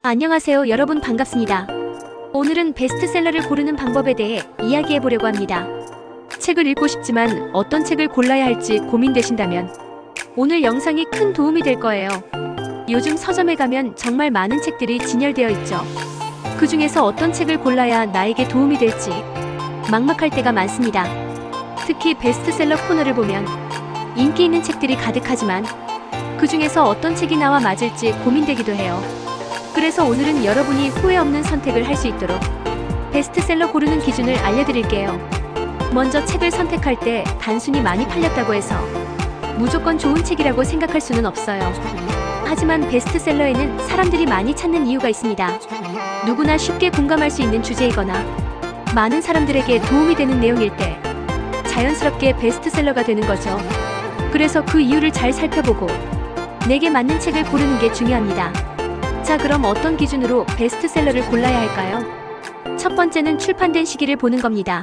안녕하세요 여러분 반갑습니다. 오늘은 베스트셀러를 고르는 방법에 대해 이야기해 보려고 합니다. 책을 읽고 싶지만 어떤 책을 골라야 할지 고민되신다면 오늘 영상이 큰 도움이 될 거예요. 요즘 서점에 가면 정말 많은 책들이 진열되어 있죠. 그 중에서 어떤 책을 골라야 나에게 도움이 될지 막막할 때가 많습니다. 특히 베스트셀러 코너를 보면 인기 있는 책들이 가득하지만 그 중에서 어떤 책이 나와 맞을지 고민되기도 해요. 그래서 오늘은 여러분이 후회 없는 선택을 할 수 있도록 베스트셀러 고르는 기준을 알려드릴게요. 먼저 책을 선택할 때 단순히 많이 팔렸다고 해서 무조건 좋은 책이라고 생각할 수는 없어요. 하지만 베스트셀러에는 사람들이 많이 찾는 이유가 있습니다. 누구나 쉽게 공감할 수 있는 주제이거나 많은 사람들에게 도움이 되는 내용일 때 자연스럽게 베스트셀러가 되는 거죠. 그래서 그 이유를 잘 살펴보고 내게 맞는 책을 고르는 게 중요합니다. 자, 그럼 어떤 기준으로 베스트셀러를 골라야 할까요? 첫 번째는 출판된 시기를 보는 겁니다.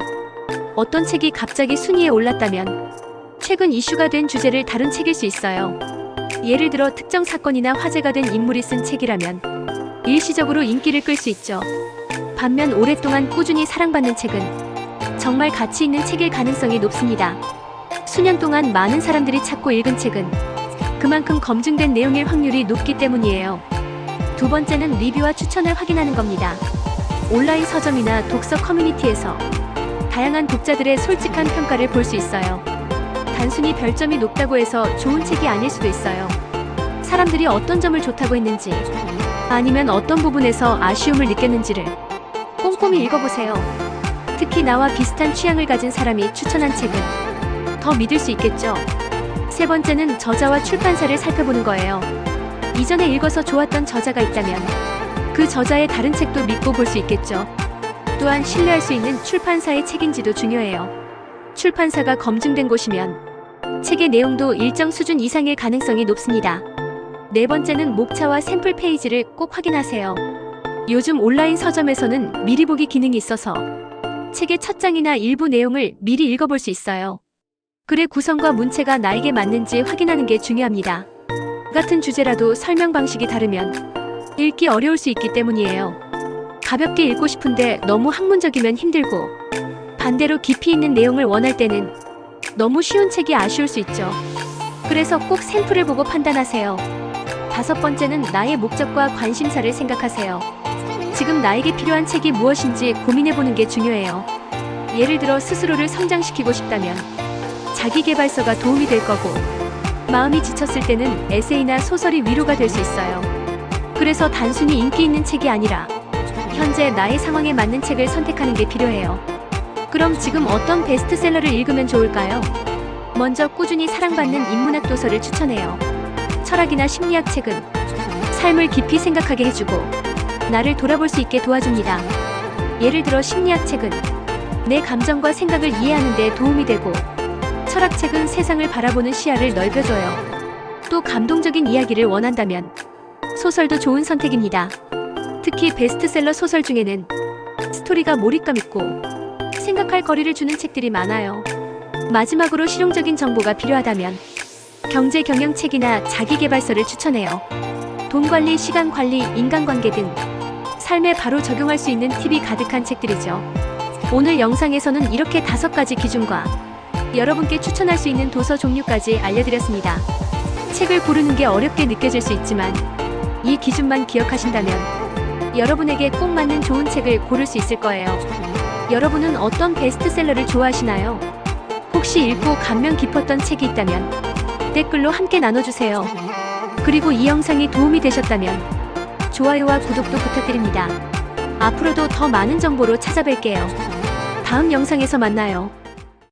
어떤 책이 갑자기 순위에 올랐다면 최근 이슈가 된 주제를 다룬 책일 수 있어요. 예를 들어 특정 사건이나 화제가 된 인물이 쓴 책이라면 일시적으로 인기를 끌 수 있죠. 반면 오랫동안 꾸준히 사랑받는 책은 정말 가치 있는 책일 가능성이 높습니다. 수년 동안 많은 사람들이 찾고 읽은 책은 그만큼 검증된 내용일 확률이 높기 때문이에요. 두 번째는 리뷰와 추천을 확인하는 겁니다. 온라인 서점이나 독서 커뮤니티에서 다양한 독자들의 솔직한 평가를 볼 수 있어요. 단순히 별점이 높다고 해서 좋은 책이 아닐 수도 있어요. 사람들이 어떤 점을 좋다고 했는지, 아니면 어떤 부분에서 아쉬움을 느꼈는지를 꼼꼼히 읽어보세요. 특히 나와 비슷한 취향을 가진 사람이 추천한 책은 더 믿을 수 있겠죠. 세 번째는 저자와 출판사를 살펴보는 거예요. 이전에 읽어서 좋았던 저자가 있다면 그 저자의 다른 책도 믿고 볼 수 있겠죠. 또한 신뢰할 수 있는 출판사의 책인지도 중요해요. 출판사가 검증된 곳이면 책의 내용도 일정 수준 이상일 가능성이 높습니다. 네 번째는 목차와 샘플 페이지를 꼭 확인하세요. 요즘 온라인 서점에서는 미리 보기 기능이 있어서 책의 첫 장이나 일부 내용을 미리 읽어볼 수 있어요. 글의 구성과 문체가 나에게 맞는지 확인하는 게 중요합니다. 같은 주제라도 설명 방식이 다르면 읽기 어려울 수 있기 때문이에요. 가볍게 읽고 싶은데 너무 학문적이면 힘들고 반대로 깊이 있는 내용을 원할 때는 너무 쉬운 책이 아쉬울 수 있죠. 그래서 꼭 샘플을 보고 판단하세요. 다섯 번째는 나의 목적과 관심사를 생각하세요. 지금 나에게 필요한 책이 무엇인지 고민해보는 게 중요해요. 예를 들어 스스로를 성장시키고 싶다면 자기개발서가 도움이 될 거고 마음이 지쳤을 때는 에세이나 소설이 위로가 될 수 있어요. 그래서 단순히 인기 있는 책이 아니라 현재 나의 상황에 맞는 책을 선택하는 게 필요해요. 그럼 지금 어떤 베스트셀러를 읽으면 좋을까요? 먼저 꾸준히 사랑받는 인문학 도서를 추천해요. 철학이나 심리학 책은 삶을 깊이 생각하게 해주고 나를 돌아볼 수 있게 도와줍니다. 예를 들어 심리학 책은 내 감정과 생각을 이해하는 데 도움이 되고 철학책은 세상을 바라보는 시야를 넓혀줘요. 또 감동적인 이야기를 원한다면 소설도 좋은 선택입니다. 특히 베스트셀러 소설 중에는 스토리가 몰입감 있고 생각할 거리를 주는 책들이 많아요. 마지막으로 실용적인 정보가 필요하다면 경제 경영 책이나 자기개발서를 추천해요. 돈 관리, 시간 관리, 인간관계 등 삶에 바로 적용할 수 있는 팁이 가득한 책들이죠. 오늘 영상에서는 이렇게 다섯 가지 기준과 여러분께 추천할 수 있는 도서 종류까지 알려드렸습니다. 책을 고르는 게 어렵게 느껴질 수 있지만 이 기준만 기억하신다면 여러분에게 꼭 맞는 좋은 책을 고를 수 있을 거예요. 여러분은 어떤 베스트셀러를 좋아하시나요? 혹시 읽고 감명 깊었던 책이 있다면 댓글로 함께 나눠주세요. 그리고 이 영상이 도움이 되셨다면 좋아요와 구독도 부탁드립니다. 앞으로도 더 많은 정보로 찾아뵐게요. 다음 영상에서 만나요.